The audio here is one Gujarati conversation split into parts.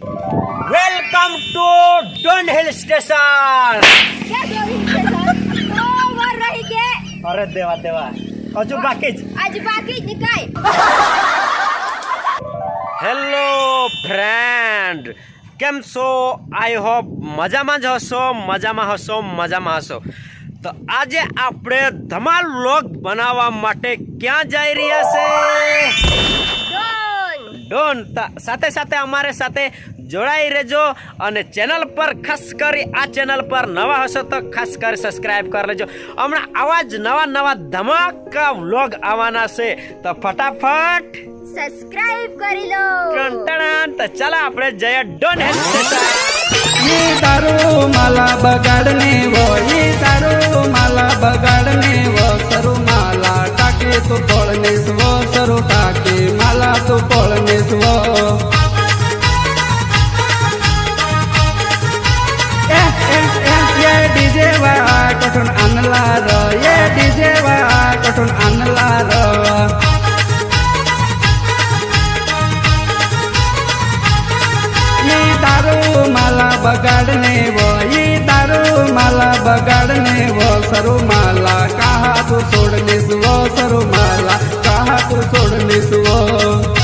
Welcome to Don hill station ક્યાં દોરી છે સર ઓ વર રહી કે અરે દેવા દેવા હજુ બાકી જ આજ બાકી જ નિકાય હેલો ફ્રેન્ડ કેમ છો આઈ હોપ મજામાં જ હશો મજામાં હશો મજામાં હશો તો આજે આપણે ધમાલ વ્લોગ બનાવવા માટે ક્યાં જઈ રહ્યા છે ડોન્ટ સાથે સાથે અમારે સાથે જોડાઈ રહેજો અને ચેનલ પર ખાસ કરી આ ચેનલ પર નવા હશો તો ખાસ કરી સબસ્ક્રાઈબ કરી લેજો. હમણાં આવા જ નવા નવા ધમાકા વ્લોગ આવવાના છે. તો ફટાફટ સબસ્ક્રાઇબ કરી લો. કંટાળા તો ચાલો આપણે જઈએ ડોન હેલ્થ તારો માલા બગાડને વો તારો માલા બગાડને વો માલે તો પળને સ્વ સરો કાકે, માલા તો પળને સ્વ ડીજે કઠણ અનલા ર એ, ડીજે વા કઠણ અનલા ર માલા બગાડને વઈ તારો માલા બગાડને વ સરો માલા કાહા તું છોડને सरो मला का हात सोडलीस व?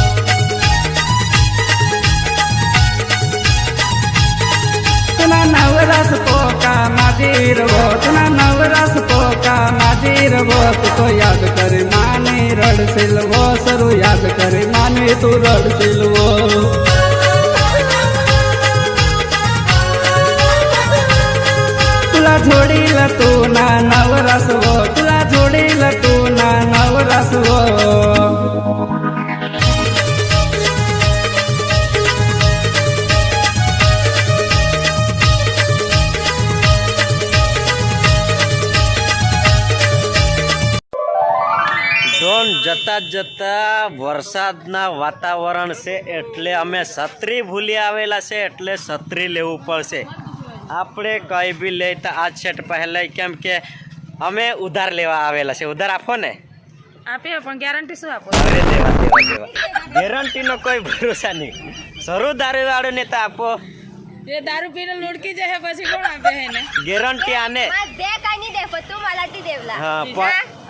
नवरास पोका माझी रव तुला नवरास पोका माझी रव तो याद करे माने रडसेल व सरू याद करे माने तू रडसेल व. तुला जोडीला तू ना नवरास व સાસુઓ જતા જતા વરસાદના વાતાવરણ છે એટલે અમે છત્રી ભૂલી આવેલા છે એટલે છત્રી લેવું પડશે. આપણે કંઈ બી લઈ તો આ છેટ પહેલાં કેમ કે અમે ઉધાર લેવા આવેલા છે. ઉધાર આપો ને. આપે પણ ગેરંટી શું આપો? ગેરંટીનો કોઈ ભરોસા નહીં. સરો દારૂ વાળો નેતા આપો. એ દારૂ પીને લોડકી જશે પછી કોણ આપે એને? ગેરંટી આને. બે કાની દે પણ તું માલાટી દેવલા. હા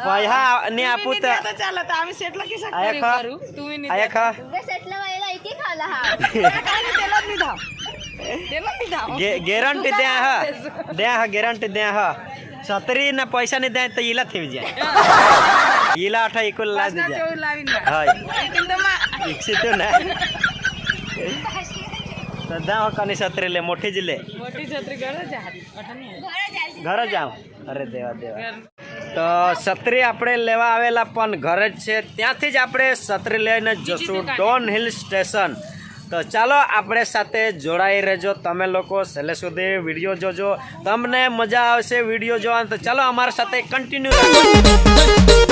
પૈસા ને આપું તો. ચાલો તો આમે સેટલા કે સક કરું તું ની આયા ખા. બે સેટલા વાયલા એકી ખાલા હા. કાની તેલ નહીં થાવ ગેરંટી દે હા. દે હા ગેરંટી દે હા. છત્રી ના પૈસા ની દે તો ઈલા થઈ જાય. ઈલા અઠા ઇકુલ લા દીજા ચોવીસ લાવીને હા તો માં ઈક્ષિતું ને કની છત્રી લે મોટી જ લે મોટી છત્રી અઠા નહીં ઘરે જાઉં અરે દેવા દેવા તો છત્રી આપણે લેવા આવેલા પણ ઘરે જ છે ત્યાંથી જ આપણે છત્રી લઈને જશું ડોન હિલ સ્ટેશન તો ચાલો આપણે સાથે જોડાઈ રહેજો તમે લોકો છેલ્લે સુધી વીડિયો જોજો તમને મજા આવશે વીડિયો જોવાની તો ચાલો અમારા સાથે કન્ટિન્યુ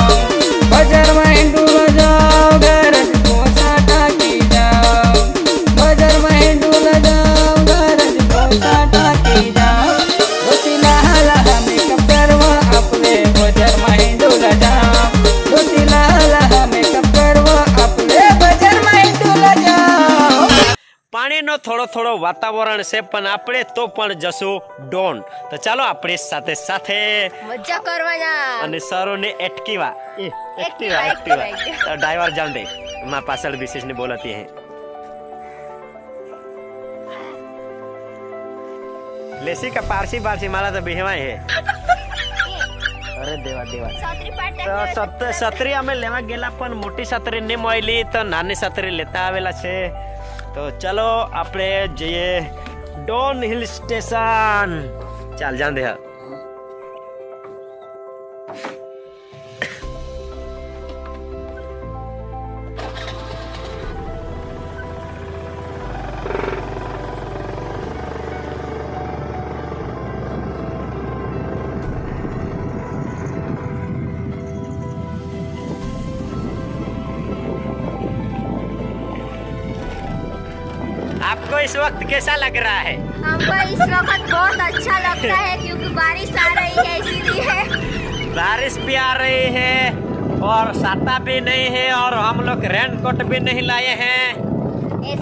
થોડો વાતાવરણ છે પણ આપણે તો પણ જશું ડોન. તો ચાલો આપણે સાથે સાથે મજા કરવાના અને સરોને એટકીવા એક્ટિવા એક્ટિવા તો ડ્રાઈવર જાન દે. માં પાછળ વિશેષ ને બોલતી હે. લેસી કા પારસી પારસી મારા તો બેહવાય હે. અરે દેવા દેવા. તો સત્રી અમે લેવા ગયેલા પણ મોટી સત્રી નહીં મળેલી તો નાની સત્રી લેતા આવેલા છે. તો ચલો આપણે જઈએ ડોન હિલ સ્ટેશન. ચાલ જાન દે वक्त कैसा लग रहा है? हमको इस वक्त बहुत अच्छा लगता है क्योंकि बारिश आ रही है इसीलिए। बारिश भी आ रही है और छाता भी नहीं है और हम लोग रेन कोट भी नहीं लाए हैं।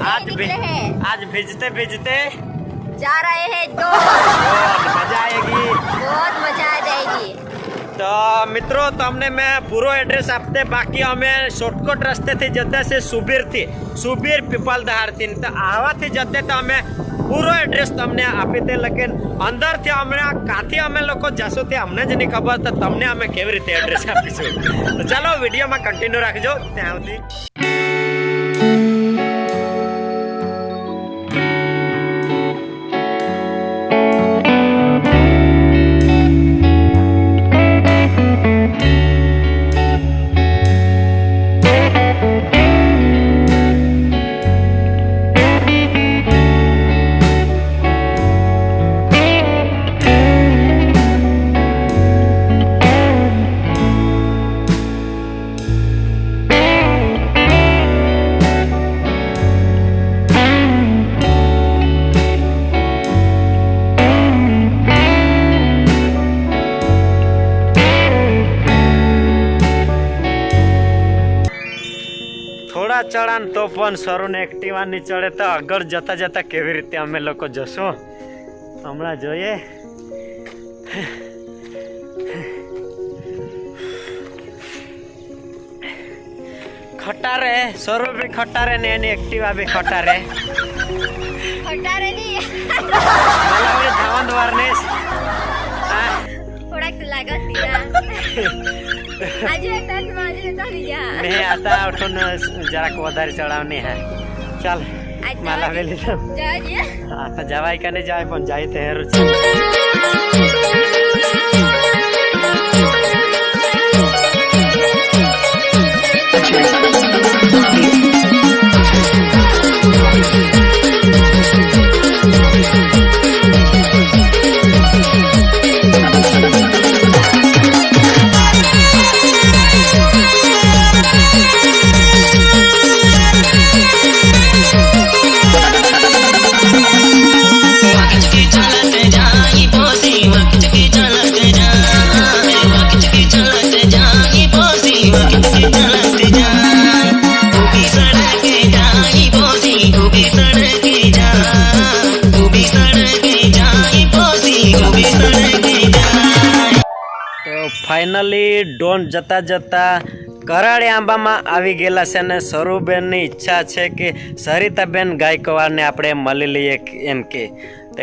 आज भी हैं। आज भिजते भिजते जा रहे हैं दो। बहुत मज़ा आएगी। बहुत मज़ा आ जाएगी। તો મિત્રો, તમને મેં પૂરો એડ્રેસ આપતે. બાકી અમે શોર્ટકટ રસ્તેથી જતા છે સુબીરથી. સુબીર પીપલ દહારથી તો આવાથી જતે તો અમે પૂરો એડ્રેસ તમને આપી દે લેકિન અંદરથી અમે કાંથી અમે લોકો જશું તે અમને જ નહીં ખબર. તો તમને અમે કેવી રીતે એડ્રેસ આપીશું? ચાલો વિડીયોમાં કન્ટિન્યુ રાખજો. ત્યાં સુધી એટલા ચડા ને તો પણ સરુને એક્ટિવાની ચડે તો આગળ જતા જતા કેવી રીતે અમે લોકો જશું? હમણાં જોઈએ. ખટારે સૌરભ બી ખટારે ને એની એક્ટિવા બી ખટારે. ખટારે ની ને આતા ઉઠું જરાક વધારે ચડાવ નહીં હા. ચાલ માલા વેલી તો જવાય કે નહીં જાય પણ જાય તે છે. ફાઇનલી ડોન જતા જતા કરાળી આંબામાં આવી ગયેલા છે અને સરુબેનની ઈચ્છા છે કે સરિતાબેન ગાયકવાડને આપણે મળી લઈએ એમ કે.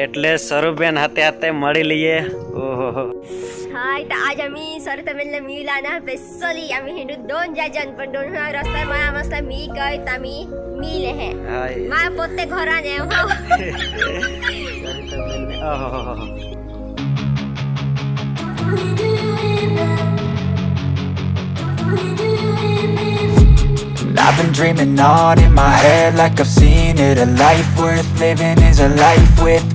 એટલે સરુબેન હાથે હાથે મળી લઈએ ઓહો हाय तर आज आम्ही सर तमिळला मी लाना स्पेशली आम्ही हिंदू दोन जाजन पण दोन रस्ता मला मस्त मी गय आम्ही मिले हे હાય મારા પોતે ઘરાને હો સરિતાબેનને ઓહો I've been dreaming on in my head like I've seen it A life worth living is a life with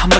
한번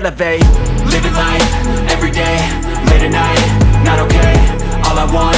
elevate. Living life every day, late at night, not okay. All I want,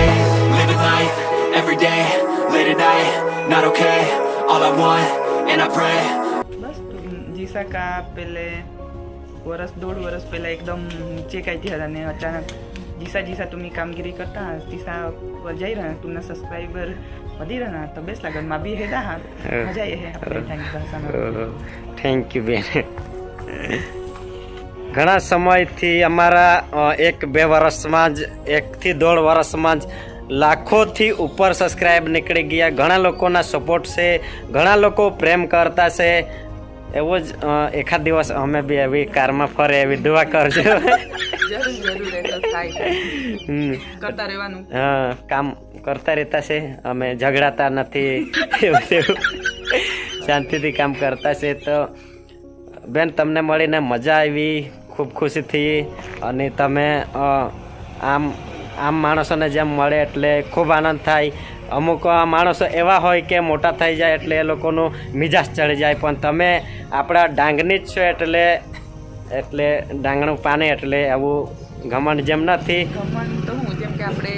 બસ જીસાકા પેલે વરસ દોઢ વરસ પહેલાં એકદમ નીચે કાઢી હતા અને અચાનક જીસા જીસા તુમ્ही કામગીરી કરતા જીસા જઈ રહ્યા તુમના સબસ્ક્રાઈબર વધી રહ્યા તો બેસ લાગે માં બી હેદા હા મજા એ થેન્ક યુ બેન. ઘણા સમયથી અમારા એક બે વર્ષમાં જ એકથી દોઢ વર્ષમાં જ લાખોથી ઉપર સબસ્ક્રાઈબ નીકળી ગયા. ઘણા લોકોના સપોર્ટ છે ઘણા લોકો પ્રેમ કરતા છે. એવો જ એકાદ દિવસ અમે બી એવી કારમાં ફરે એવી દુઆ કરજો. હા કામ કરતા રહેતા છે. અમે ઝઘડાતા નથી. એવું તેવું શાંતિથી કામ કરતા છે. તો બેન તમને મળીને મજા આવી. ખૂબ ખુશી થઈ. અને તમે આમ આમ માણસોને જેમ મળે એટલે ખૂબ આનંદ થાય. અમુક માણસો એવા હોય કે મોટા થઈ જાય એટલે એ લોકોનું મિજાજ ચડી જાય. પણ તમે આપણા ડાંગની જ છો એટલે એટલે ડાંગણું પાણી એટલે આવું ઘમંડ જેમ નથી. ઘમંડ તો હું જેમ કે આપણે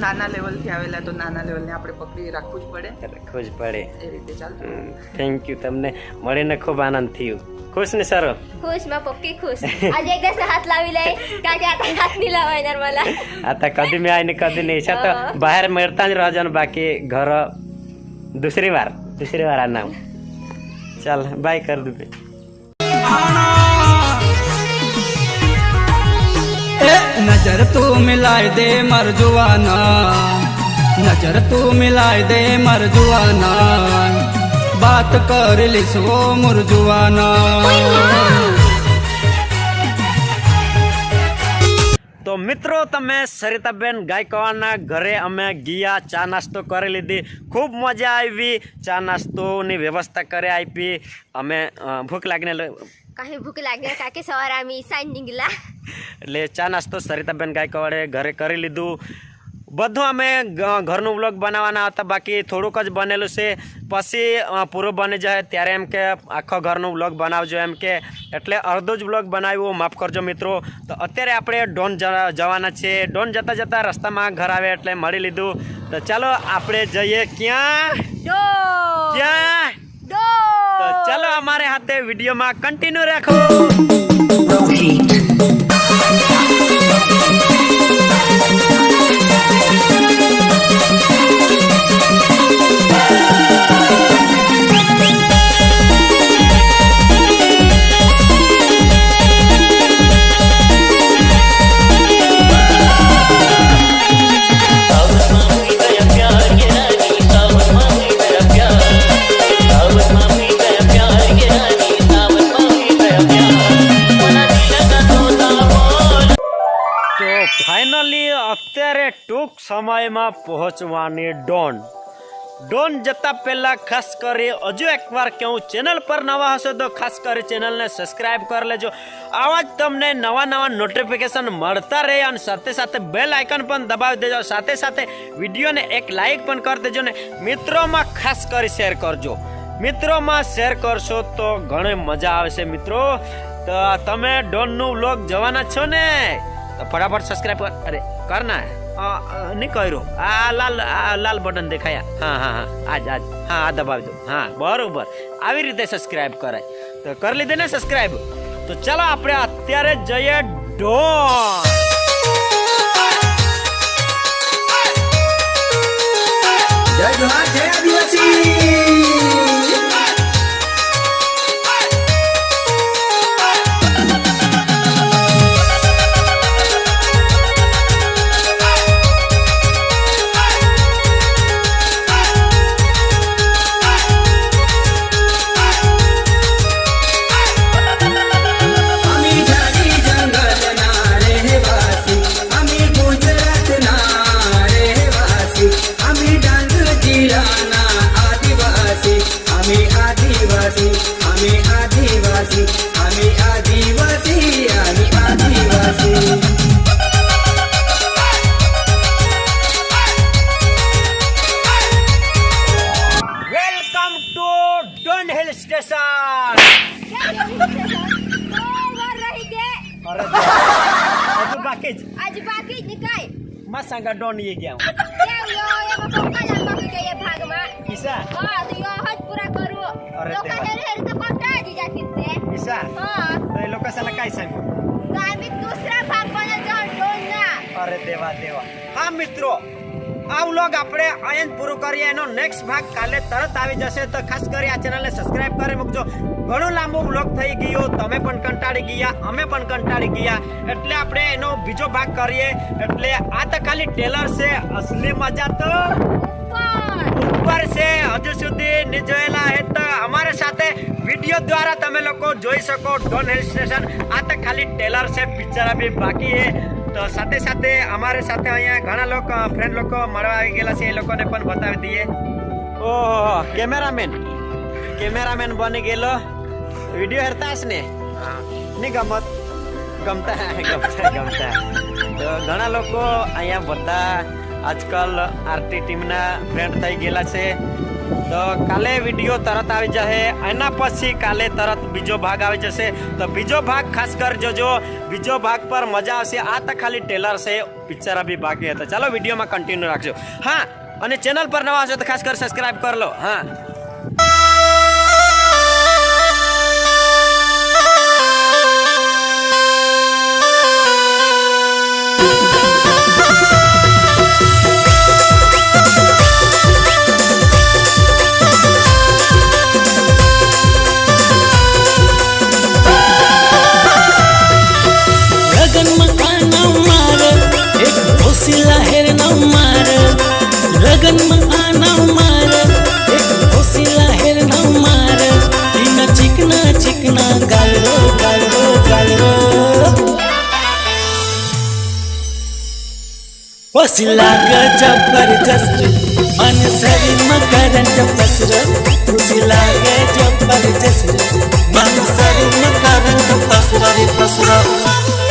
નાના લેવલથી આવેલા તો નાના લેવલને આપણે પકડી રાખવું જ પડે. ખુશ પડે. એ રીતે ચાલતું. થેન્ક યુ તમને. મળીને ખૂબ આનંદ થયું. खुश नाही सर? खुश मग पक्की खुश. आज एकदाच हात लाविलाय. का आता हात नाही लावायणार मला. आता कधी मी आहे ना कधी नाही. शेत हो. बाहेर मिळताना राहून बाकी घर दुसरी वार. दुसरी वार आणा. चल बाय कर दुबे. नजर तू मिलाय दे मरजुआना नजर तू मिलाय दे मरजुआना વાત કરેલી સો મુરજુવાના તો મિત્રો તમે સરિતાબેન ગાયકવાડના ઘરે અમે ગયા ચા નાસ્તો કરી લીધી. ખૂબ મજા આવી. ચા નાસ્તોની વ્યવસ્થા કરી આપી. અમે ભૂખ લાગીને કાંઈ ભૂખ લાગે કાંઈ સવારે અમે સાંજ નીકળ્યા. એટલે ચા નાસ્તો સરિતાબેન ગાયકવાડે ઘરે કરી લીધું. બધું અમે ઘરનું વ્લોગ બનાવવાના હતા. બાકી થોડુંક જ બનેલું છે. પછી પૂરું બની જાય ત્યારે એમ કે આખો ઘરનું વ્લોગ બનાવજો એમ કે. એટલે અડધો જ વ્લોગ બનાવ્યો. માફ કરજો મિત્રો. તો અત્યારે આપણે ડોન જવાના છે ડોન જતાં જતાં રસ્તામાં ઘર આવે એટલે મળી લીધું. તો ચાલો આપણે જઈએ ક્યાં? ક્યાં? તો ચાલો અમારે હાથે વિડીયોમાં કન્ટિન્યુ રાખો. સમયમાં પહોંચવાની ડોન. ડોન જતા પહેલાં ખાસ કરી હજુ એકવાર કહું ચેનલ પર નવા હશો તો ખાસ કરી ચેનલને સબસ્ક્રાઇબ કરી લેજો. આવા જ તમને નવા નવા નોટિફિકેશન મળતા રહે અને સાથે સાથે બેલ આઇકન પણ દબાવી દેજો. સાથે સાથે વિડીયોને એક લાઇક પણ કરી દેજો ને મિત્રોમાં ખાસ કરી શેર કરજો. મિત્રોમાં શેર કરશો તો ઘણી મજા આવશે મિત્રો. તો તમે ડોનનું વ્લોગ જવાના છો ને? તો ફટાફટ સબસ્ક્રાઇબ કર અરે, કર ને કર્યો. આ લાલ લાલ બટન દેખાયા. હા હા હા. આજ આજ. હા, આ દબાવજો. હા, બરોબર. આવી રીતે સબસ્ક્રાઇબ કરાય. તો કરી લીધે ને સબસ્ક્રાઇબ તો ચાલો આપણે અત્યારે જઈએ ઢોર જય જોહાર જય આદિવાસી. સંગા ડોનીએ ગયા ઈશા. હા તો યો હજ પૂરા કરું. અરે તો કા હેર હેર તો કોટા જી જાતી તે ઈશા હા. તો લોકેશન કાઈ સંગ તો આમી દૂસરા ભાગ બને જો ડોના અરે દેવા દેવા. હા મિત્રો આ લોગ આપણે આયન પૂરું કરીએ. એનો નેક્સ્ટ ભાગ કાલે તરત આવી જશે. તો ખાસ કરી આ ચેનલને સબસ્ક્રાઇબ કરી મૂકજો. ઘણો લાંબો વ્લોગ થઈ ગયો. તમે પણ કંટાળી ગયા, અમે પણ કંટાળી ગયા. એટલે આપણે એનો બીજો ભાગ કરીએ. એટલે આ તો ખાલી ટેલર છે, અસલી મજા તો ઉપર છે. હજુ સુધી નહીં જોયેલા હે તો અમારા સાથે વીડિયો દ્વારા તમે લોકો જોઈ શકો. ડોન હિલ સ્ટેશન આ તો ખાલી ટેલર છે પિક્ચર બી બાકી હે. તો સાથે સાથે અમારી સાથે અહીંયા ઘણા લોકો ફ્રેન્ડ લોકો મળવા આવી ગયેલા છે, એ લોકોને પણ બતાવી દઈએ. ઓહો, કેમેરામેન. કેમેરામેન બની ગયેલો. વીડિયો હેરતા હશે ને નહીં ગમત ગમતા ગમતા ગમતા તો ઘણા લોકો અહીંયા બધા આજકાલ આરટી ટીમના ફ્રેન્ડ થઈ ગયેલા છે. તો કાલે વીડિયો તરત આવી જશે. એના પછી કાલે તરત બીજો ભાગ આવી જશે. તો બીજો ભાગ ખાસ કરી જોજો. બીજો ભાગ પર મજા આવશે. આ તો ખાલી ટેલર છે. પિક્ચર બી બાકી હતા ચાલો વિડીયોમાં કન્ટિન્યુ રાખજો. હા અને ચેનલ પર નવા હશો તો ખાસ કરી સબસ્ક્રાઇબ કરી લો. હા. ओसिलाग जबरदस्त मन शरीर में करंट पसर ओसिलाग जबरदस्त मन शरीर में करंट पसर रे पसर